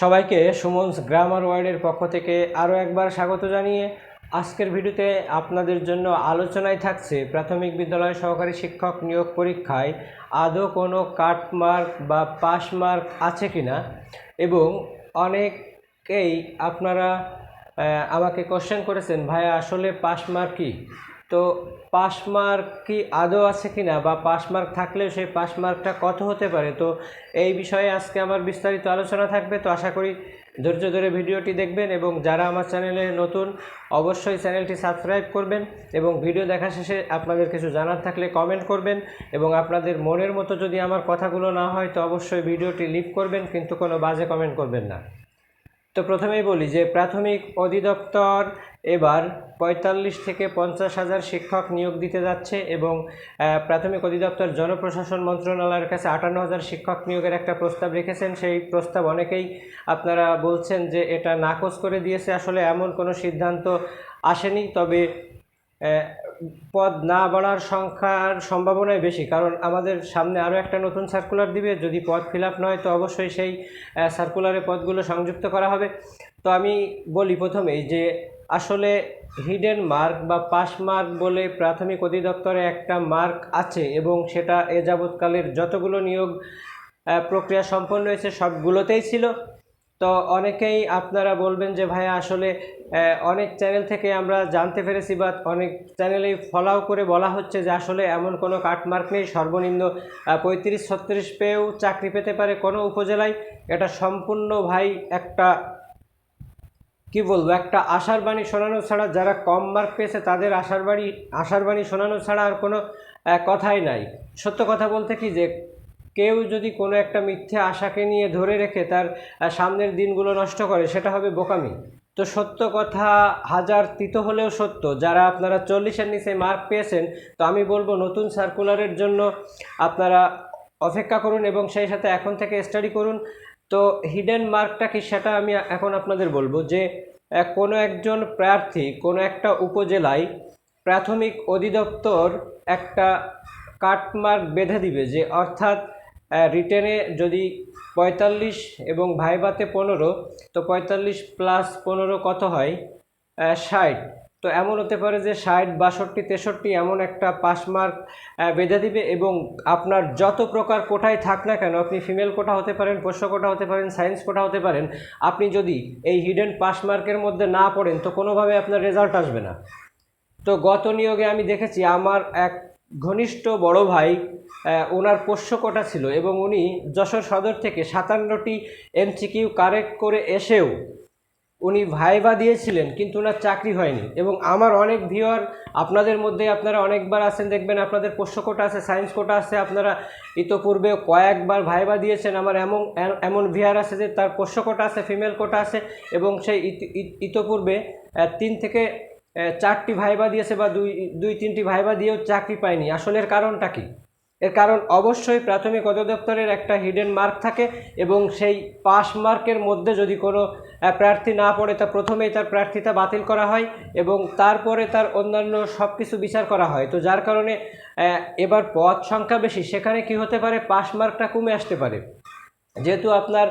সবাইকে সুমনস গ্রামার ওয়ার্ল্ডের পক্ষ থেকে আরও একবার স্বাগত জানিয়ে আজকের ভিডিওতে আপনাদের জন্য আলোচনায় থাকছে প্রাথমিক বিদ্যালয় সহকারী শিক্ষক নিয়োগ পরীক্ষায় আদৌ কোনো কাটমার্ক বা পাস মার্ক আছে কি না? এবং অনেকেই আপনারা আমাকে কোশ্চেন করেছেন, ভাইয়া, আসলে পাস মার্ক কী? তো পাস মার্ক কি আদৌ আছে কি না বা পাস মার্ক থাকলে সেই পাস মার্কটা কত হতে পারে? তো এই বিষয়ে আজকে আমার বিস্তারিত আলোচনা থাকবে। তো আশা করি ধৈর্য ধরে ভিডিওটি দেখবেন এবং যারা আমার চ্যানেলে নতুন, অবশ্যই চ্যানেলটি সাবস্ক্রাইব করবেন এবং ভিডিও দেখা শেষে আপনাদের কিছু জানার থাকলে কমেন্ট করবেন এবং আপনাদের মনের মতো যদি আমার কথাগুলো না হয়, তো অবশ্যই ভিডিওটি লিভ করবেন, কিন্তু কোনো বাজে কমেন্ট করবেন না। তো প্রথমেই বলি যে প্রাথমিক অধিদপ্তর এবার পঁয়তাল্লিশ থেকে পঞ্চাশ হাজার শিক্ষক নিয়োগ দিতে যাচ্ছে এবং প্রাথমিক অধিদপ্তর জনপ্রশাসন মন্ত্রণালয়ের কাছে আটান্ন হাজার শিক্ষক নিয়োগের একটা প্রস্তাব রেখেছেন। সেই প্রস্তাব অনেকেই আপনারা বলছেন যে এটা নাকচ করে দিয়েছে। আসলে এমন কোনো সিদ্ধান্ত আসেনি। তবে পদ না বাড়ার সংখ্যার সম্ভাবনাই বেশি, কারণ আমাদের সামনে আরও একটা নতুন সার্কুলার দিবে। যদি পদ ফিল আপ নয়, তো অবশ্যই সেই সার্কুলারে পদগুলো সংযুক্ত করা হবে। তো আমি বলি প্রথমেই যে, আসলে হিডেন মার্ক বা পাস মার্ক বলে প্রাথমিক অধিদপ্তরে একটা মার্ক আছে এবং সেটা এ যাবৎকালের যতগুলো নিয়োগ প্রক্রিয়া সম্পন্ন হয়েছে সবগুলোতেই ছিল। তো অনেকেই আপনারা বলবেন যে, ভাইয়া, আসলে অনেক চ্যানেল থেকে আমরা জানতে পেরেছি বা অনেক চ্যানেলেই ফলাও করে বলা হচ্ছে যে, আসলে এমন কোনো কাটমার্ক নেই। সর্বনিম্ন পঁয়ত্রিশ, ছত্রিশ পেয়েও চাকরি পেতে পারে কোনো উপজেলায়। এটা সম্পূর্ণ ভাই একটা, কি বলব, একটা আশার বাণী শোনানো ছাড়া, যারা কম মার্ক পেয়েছে তাদের আশার বাণী আশার বাণী শোনানো ছাড়া আর কোনো কথাই নাই। সত্য কথা বলতে কি যে কেউ যদি কোনো একটা মিথ্যে আশাকে নিয়ে ধরে রেখে তার সামনের দিনগুলো নষ্ট করে, সেটা হবে বোকামি। তো সত্য কথা হাজার তিত হলেও সত্য। যারা আপনারা চল্লিশের নিচে মার্ক পেয়েছেন, তো আমি বলব নতুন সার্কুলারের জন্য আপনারা অপেক্ষা করুন এবং সেই সাথে এখন থেকে স্টাডি করুন। তো হিডেন মার্কটা কি সেটা আমি এখন আপনাদের বলব যে কোনো একজন প্রার্থী কোনো একটা উপজেলায় প্রাথমিক অধিদপ্তর একটা কাটমার্ক বেঁধে দিবে যে, অর্থাৎ রিটেনে যদি পঁয়তাল্লিশ এবং ভাইবাতে পনেরো, তো পঁয়তাল্লিশ প্লাস পনেরো কত হয়? ষাট। তো এমন হতে পারে যে ষাট, বাষট্টি, তেষট্টি এমন একটা পাস মার্ক বেঁধে দিবে এবং আপনার যত প্রকার কোটায় থাক না কেন, আপনি ফিমেল কোটা হতে পারেন পোষ্য কোটা হতে পারেন সায়েন্স কোটা হতে পারেন, আপনি যদি এই হিডেন পাস মার্কের মধ্যে না পড়েন, তো কোনোভাবে আপনার রেজাল্ট আসবে না। তো গত নিয়োগে আমি দেখেছি, আমার এক ঘনিষ্ঠ বড় ভাই ওনার পোষ্য কোটা ছিল এবং উনি যশোর সদর থেকে সাতান্নটি এমসিকিউ কারেক্ট করে এসেও উনি ভাইবা দিয়েছিলেন, কিন্তু ওনার চাকরি হয়নি। এবং আমার অনেক ভিওর আপনাদের মধ্যে আপনারা অনেকবার আছেন, দেখবেন আপনাদের পোষ্য কোটা আছে সায়েন্স কোটা আছে, আপনারা ইতোপূর্বে কয়েকবার ভাইবা দিয়েছেন। আমার এমন এমন ভিআর আছে যে তার পোষ্য কোটা আছে ফিমেল কোটা আছে এবং সেই ইত- ইত- ইতোপূর্বে তিন থেকে চারটি ভাইবা দিয়েছে বা দুই দুই, তিনটি ভাইবা দিয়েও চাকরি পায়নি। আসলে এর কারণটা কি? এর কারণ অবশ্যই প্রাথমিক অধিদপ্তরের একটা হিডেন মার্ক থাকে এবং সেই পাস মার্কের মধ্যে যদি কোনো প্রার্থী না পড়ে, তা প্রথমেই তার প্রার্থিতা বাতিল করা হয় এবং তারপরে তার অন্যান্য সব কিছু বিচার করা হয়। তো যার কারণে এবার পদ সংখ্যা বেশি, সেখানে কি হতে পারে? পাস মার্কটা কমে আসতে পারে। যেহেতু আপনার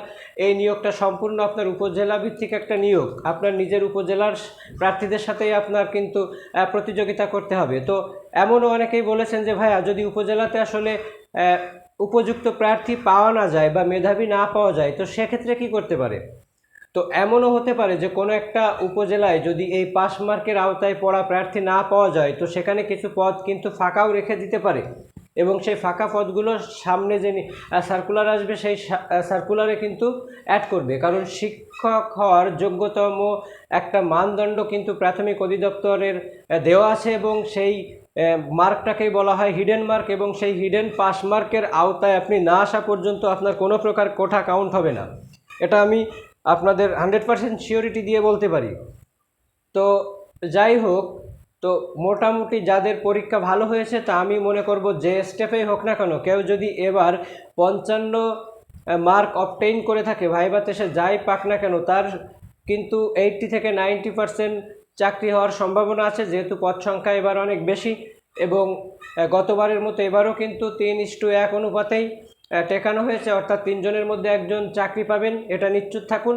এই নিয়োগটা সম্পূর্ণ আপনার উপজেলা ভিত্তিক একটা নিয়োগ, আপনার নিজের উপজেলার প্রার্থীদের সাথেই আপনার কিন্তু প্রতিযোগিতা করতে হবে। তো এমনও অনেকেই বলেছেন যে, ভাইয়া, যদি উপজেলাতে আসলে উপযুক্ত প্রার্থী পাওয়া না যায় বা মেধাবী না পাওয়া যায়, তো সেক্ষেত্রে কি করতে পারে? তো এমনও হতে পারে যে, কোনো একটা উপজেলায় যদি এই পাস মার্কের আওতায় পড়া প্রার্থী না পাওয়া যায়, তো সেখানে কিছু পদ কিন্তু ফাঁকাও রেখে দিতে পারে। এবং সেই ফাঁকা পদগুলো সামনে যে সার্কুলার আসবে, সেই সার্কুলারে কিন্তু অ্যাড করবে। কারণ শিক্ষক হওয়ার যোগ্যতম একটা মানদণ্ড কিন্তু প্রাথমিক অধিদপ্তরের দেওয়া আছে এবং সেই মার্কটাকেই বলা হয় হিডেন মার্ক এবং সেই হিডেন পাস মার্কের আওতায় আপনি না আসা পর্যন্ত আপনার কোনো প্রকার কোঠা কাউন্ট হবে না। এটা আমি আপনাদের হান্ড্রেড পার্সেন্ট সিওরিটি দিয়ে বলতে পারি। তো যাই হোক তো মোটামুটি যাদের পরীক্ষা ভালো হয়েছে, তা আমি মনে করব যে স্টেপেই হোক না কেন, কেউ যদি এবার পঞ্চান্ন মার্ক অবটেইন করে থাকে ভাইবাতে সে যাই পাক না কেন, তার কিন্তু এইটটি থেকে নাইনটি পার্সেন্ট চাকরি হওয়ার সম্ভাবনা আছে, যেহেতু পদ সংখ্যা এবার অনেক বেশি এবং গতবারের মতো এবারও কিন্তু তিন ইস্টু এক অনুপাতেই টেকানো হয়েছে, অর্থাৎ তিনজনের মধ্যে একজন চাকরি পাবেন, এটা নিশ্চিত থাকুন।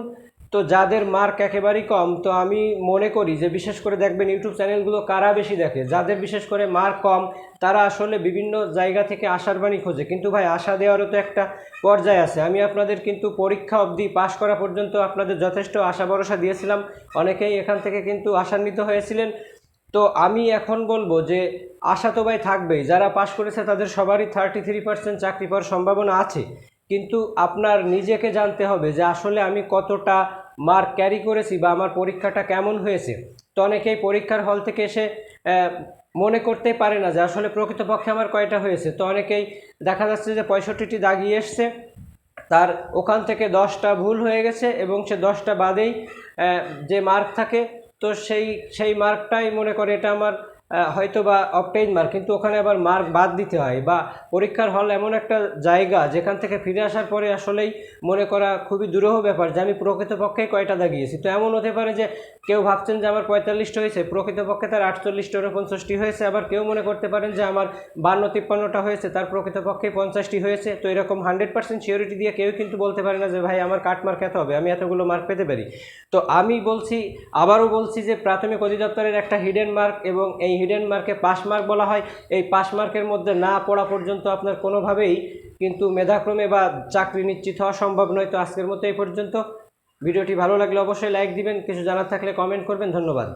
তো যাদের মার্ক একেবারেই কম, তো আমি মনে করি যে বিশেষ করে দেখবেন ইউটিউব চ্যানেলগুলো কারা বেশি দেখে? যাদের বিশেষ করে মার্ক কম, তারা আসলে বিভিন্ন জায়গা থেকে আশার বাণী খোঁজে। কিন্তু ভাই, আশা দেওয়ারও তো একটা পর্যায়ে আছে। আমি আপনাদের কিন্তু পরীক্ষা অবধি পাশ করা পর্যন্ত আপনাদের যথেষ্ট আশা ভরসা দিয়েছিলাম। অনেকেই এখান থেকে কিন্তু আশান্বিত হয়েছিলেন। তো আমি এখন বলব যে আশা তো ভাই থাকবেই। যারা পাশ করেছে তাদের সবারই থার্টি থ্রি পার্সেন্ট চাকরি পাওয়ার সম্ভাবনা আছে। কিন্তু আপনার নিজেকে জানতে হবে যে আসলে আমি কতটা মার্ক ক্যারি করেছি বা আমার পরীক্ষাটা কেমন হয়েছে। তো অনেকেই পরীক্ষার হল থেকে এসে মনে করতেই পারে না যে আসলে প্রকৃতপক্ষে আমার কয়টা হয়েছে। তো অনেকেই দেখা যাচ্ছে যে পঁয়ষট্টিটি দাগিয়ে এসছে। তার ওখান থেকে দশটা ভুল হয়ে গেছে এবং সে দশটা বাদেই যে মার্ক থাকে, তো সেই সেই মার্কটাই মনে করে এটা আমার হয়তো বা অপটেইন মার্ক কিন্তু ওখানে আবার মার্ক বাদ দিতে হয় বা পরীক্ষার হল এমন একটা জায়গা যেখান থেকে ফিরে আসার পরে আসলেই মনে করা খুবই দুরূহ ব্যাপার যে আমি প্রকৃতপক্ষে কয়টা দাগিয়েছি তো এমন হতে পারে যে কেউ ভাবছেন যে আমার পঁয়তাল্লিশটা হয়েছে, প্রকৃতপক্ষে তার আটচল্লিশটা উনপঞ্চাশটি হয়েছে, আবার কেউ মনে করতে পারেন যে আমার বান্ন তিপ্পান্নটা হয়েছে, তার প্রকৃতপক্ষে পঞ্চাশটি হয়েছে। তো এরকম হান্ড্রেড পার্সেন্ট সিওরিটি দিয়ে কেউ কিন্তু বলতে পারে না যে, ভাই, আমার কাট মার্ক এত হবে, আমি এতগুলো মার্ক পেতে পারি। তো আমি বলছি, আবারও বলছি যে প্রাথমিক অধিদপ্তরের একটা হিডেন মার্ক এবং এই হিডেন মার্কে পাস মার্ক বলা হয়। এই পাস মার্কের মধ্যে না পড়া পর্যন্ত আপনার কোনোভাবেই কিন্তু মেধাক্রমে বা চাকরি নিশ্চিত হওয়া সম্ভব নয়। তো আজকের মতো এই পর্যন্ত। ভিডিওটি ভালো লাগলে অবশ্যই লাইক দিবেন। কিছু জানার থাকলে কমেন্ট করবেন। ধন্যবাদ।